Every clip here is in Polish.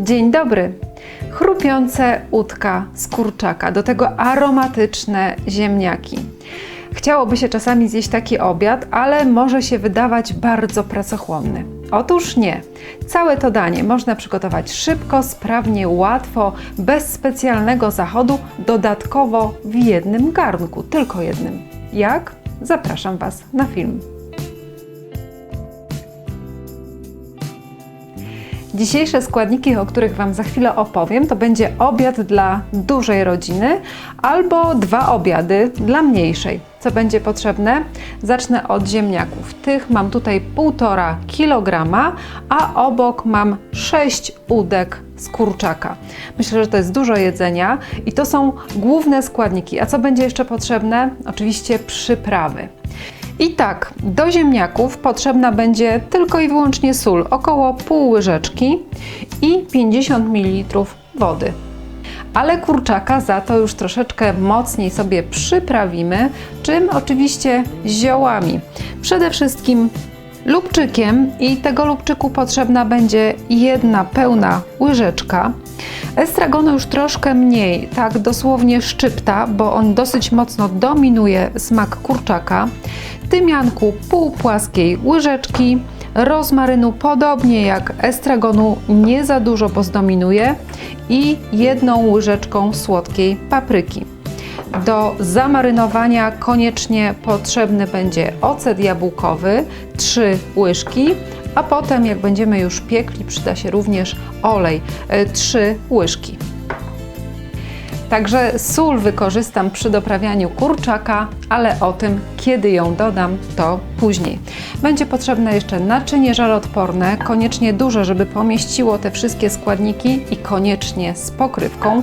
Dzień dobry. Chrupiące udka z kurczaka, do tego aromatyczne ziemniaki. Chciałoby się czasami zjeść taki obiad, ale może się wydawać bardzo pracochłonny. Otóż nie. Całe to danie można przygotować szybko, sprawnie, łatwo, bez specjalnego zachodu, dodatkowo w jednym garnku, tylko jednym. Jak? Zapraszam Was na film. Dzisiejsze składniki, o których Wam za chwilę opowiem, to będzie obiad dla dużej rodziny albo dwa obiady dla mniejszej. Co będzie potrzebne? Zacznę od ziemniaków. Tych mam tutaj 1,5 kg, a obok mam 6 udek z kurczaka. Myślę, że to jest dużo jedzenia i to są główne składniki. A co będzie jeszcze potrzebne? Oczywiście przyprawy. I tak, do ziemniaków potrzebna będzie tylko i wyłącznie sól, około pół łyżeczki i 50 ml wody. Ale kurczaka za to już troszeczkę mocniej sobie przyprawimy, czym oczywiście ziołami. Przede wszystkim lubczykiem i tego lubczyku potrzebna będzie jedna pełna łyżeczka. Estragonu już troszkę mniej, tak dosłownie szczypta, bo on dosyć mocno dominuje smak kurczaka. Tymianku pół płaskiej łyżeczki, rozmarynu podobnie jak estragonu nie za dużo, bo zdominuje i jedną łyżeczką słodkiej papryki. Do zamarynowania koniecznie potrzebny będzie ocet jabłkowy 3 łyżki, a potem jak będziemy już piekli przyda się również olej 3 łyżki. Także sól wykorzystam przy doprawianiu kurczaka, ale o tym, kiedy ją dodam, to później. Będzie potrzebne jeszcze naczynie żaroodporne, koniecznie duże, żeby pomieściło te wszystkie składniki i koniecznie z pokrywką.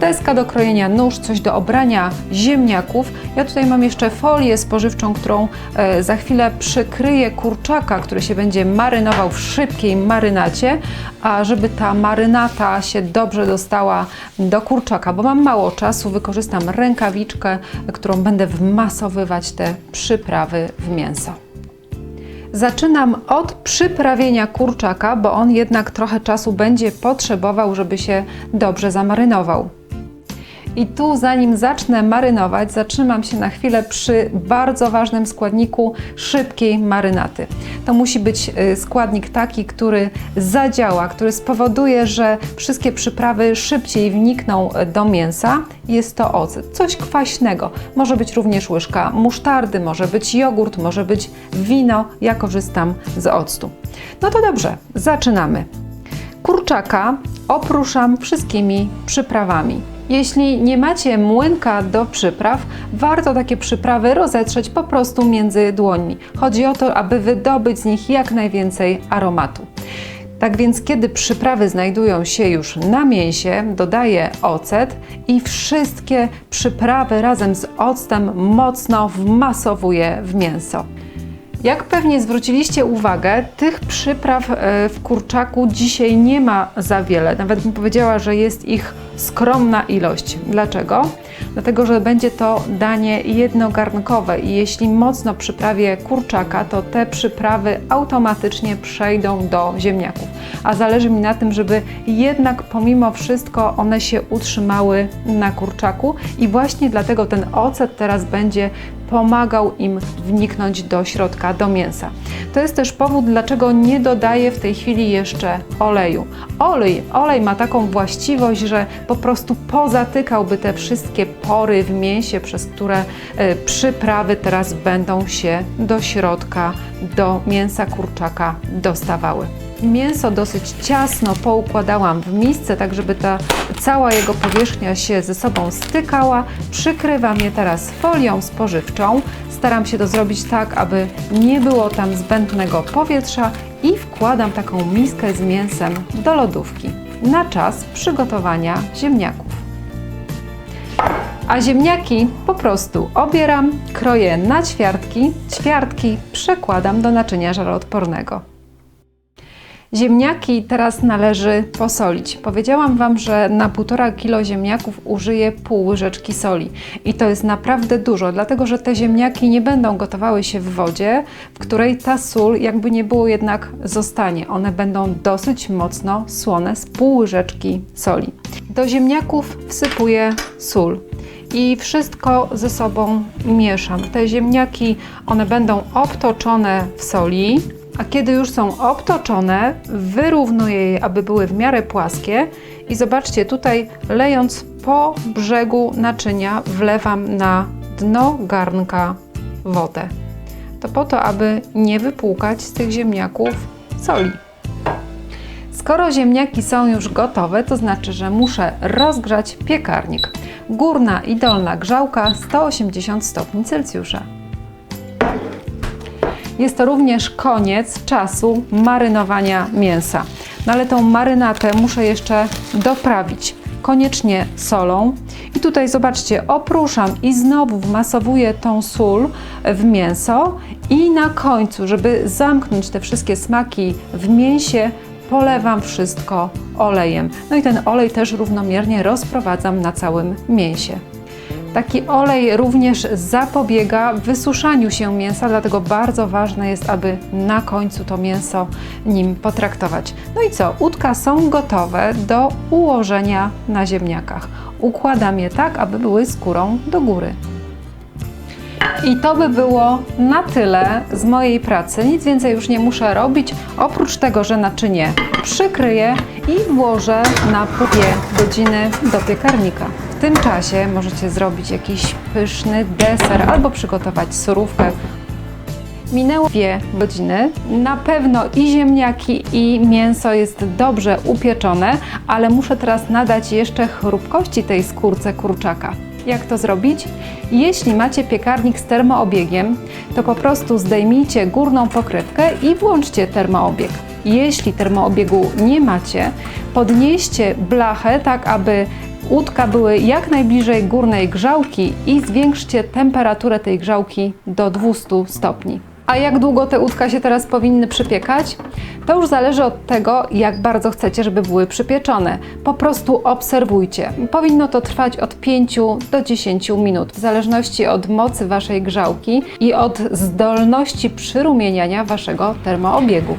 Deska do krojenia nóż, coś do obrania ziemniaków. Ja tutaj mam jeszcze folię spożywczą, którą e, za chwilę przykryję kurczaka, który się będzie marynował w szybkiej marynacie, a żeby ta marynata się dobrze dostała do kurczaka, bo mam mało czasu, wykorzystam rękawiczkę, którą będę wmasowywać te przyprawy w mięso. Zaczynam od przyprawienia kurczaka, bo on jednak trochę czasu będzie potrzebował, żeby się dobrze zamarynował. I tu, zanim zacznę marynować, zatrzymam się na chwilę przy bardzo ważnym składniku szybkiej marynaty. To musi być y, składnik taki, który zadziała, który spowoduje, że wszystkie przyprawy szybciej wnikną do mięsa. Jest to ocet, coś kwaśnego. Może być również łyżka musztardy, może być jogurt, może być wino. Ja korzystam z octu. No to dobrze, zaczynamy. Kurczaka opruszam wszystkimi przyprawami. Jeśli nie macie młynka do przypraw, warto takie przyprawy rozetrzeć po prostu między dłońmi. Chodzi o to, aby wydobyć z nich jak najwięcej aromatu. Tak więc, kiedy przyprawy znajdują się już na mięsie, dodaję ocet i wszystkie przyprawy razem z octem mocno wmasowuję w mięso. Jak pewnie zwróciliście uwagę, tych przypraw e, w kurczaku dzisiaj nie ma za wiele. Nawet bym powiedziała, że jest ich skromna ilość. Dlaczego? Dlatego, że będzie to danie jednogarnkowe i jeśli mocno przyprawię kurczaka, to te przyprawy automatycznie przejdą do ziemniaków. A zależy mi na tym, żeby jednak pomimo wszystko one się utrzymały na kurczaku i właśnie dlatego ten ocet teraz będzie pomagał im wniknąć do środka, do mięsa. To jest też powód, dlaczego nie dodaję w tej chwili jeszcze oleju. Olej, olej ma taką właściwość, że po prostu pozatykałby te wszystkie pory w mięsie, przez które e, przyprawy teraz będą się do środka, do mięsa kurczaka dostawały. Mięso dosyć ciasno poukładałam w misce, tak żeby ta cała jego powierzchnia się ze sobą stykała. Przykrywam je teraz folią spożywczą. Staram się to zrobić tak, aby nie było tam zbędnego powietrza i wkładam taką miskę z mięsem do lodówki na czas przygotowania ziemniaków. A ziemniaki po prostu obieram, kroję na ćwiartki, ćwiartki przekładam do naczynia żaroodpornego. Ziemniaki teraz należy posolić. Powiedziałam Wam, że na 1,5 kg ziemniaków użyję pół łyżeczki soli. I to jest naprawdę dużo, dlatego że te ziemniaki nie będą gotowały się w wodzie, w której ta sól, jakby nie było, jednak zostanie. One będą dosyć mocno słone z pół łyżeczki soli. Do ziemniaków wsypuję sól i wszystko ze sobą mieszam. Te ziemniaki, one będą obtoczone w soli, a kiedy już są obtoczone, wyrównuję je, aby były w miarę płaskie i zobaczcie, tutaj lejąc po brzegu naczynia wlewam na dno garnka wodę. To po to, aby nie wypłukać z tych ziemniaków soli. Skoro ziemniaki są już gotowe, to znaczy, że muszę rozgrzać piekarnik. Górna i dolna grzałka 180 stopni Celsjusza. Jest to również koniec czasu marynowania mięsa. No ale tą marynatę muszę jeszcze doprawić. Koniecznie solą. I tutaj zobaczcie, opruszam i znowu wmasowuję tą sól w mięso i na końcu, żeby zamknąć te wszystkie smaki w mięsie, polewam wszystko olejem. No i ten olej też równomiernie rozprowadzam na całym mięsie. Taki olej również zapobiega wysuszaniu się mięsa, dlatego bardzo ważne jest, aby na końcu to mięso nim potraktować. No i co? Udka są gotowe do ułożenia na ziemniakach. Układam je tak, aby były skórą do góry. I to by było na tyle z mojej pracy. Nic więcej już nie muszę robić, oprócz tego, że naczynie przykryję i włożę na pół godziny do piekarnika. W tym czasie możecie zrobić jakiś pyszny deser albo przygotować surówkę. Minęło dwie godziny. Na pewno i ziemniaki, i mięso jest dobrze upieczone, ale muszę teraz nadać jeszcze chrupkości tej skórce kurczaka. Jak to zrobić? Jeśli macie piekarnik z termoobiegiem, to po prostu zdejmijcie górną pokrywkę i włączcie termoobieg. Jeśli termoobiegu nie macie, podnieście blachę tak, aby łódka były jak najbliżej górnej grzałki i zwiększcie temperaturę tej grzałki do 200 stopni. A jak długo te łódka się teraz powinny przypiekać? To już zależy od tego, jak bardzo chcecie, żeby były przypieczone. Po prostu obserwujcie. Powinno to trwać od 5 do 10 minut, w zależności od mocy Waszej grzałki i od zdolności przyrumieniania Waszego termoobiegu.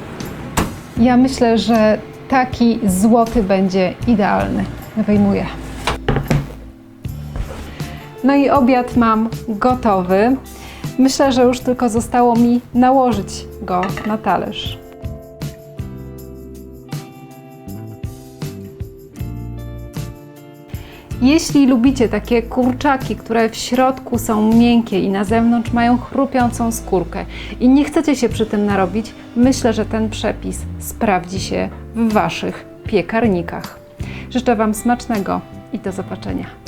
Ja myślę, że taki złoty będzie idealny. Wyjmuję. No i obiad mam gotowy. Myślę, że już tylko zostało mi nałożyć go na talerz. Jeśli lubicie takie kurczaki, które w środku są miękkie i na zewnątrz mają chrupiącą skórkę i nie chcecie się przy tym narobić, myślę, że ten przepis sprawdzi się w Waszych piekarnikach. Życzę Wam smacznego i do zobaczenia.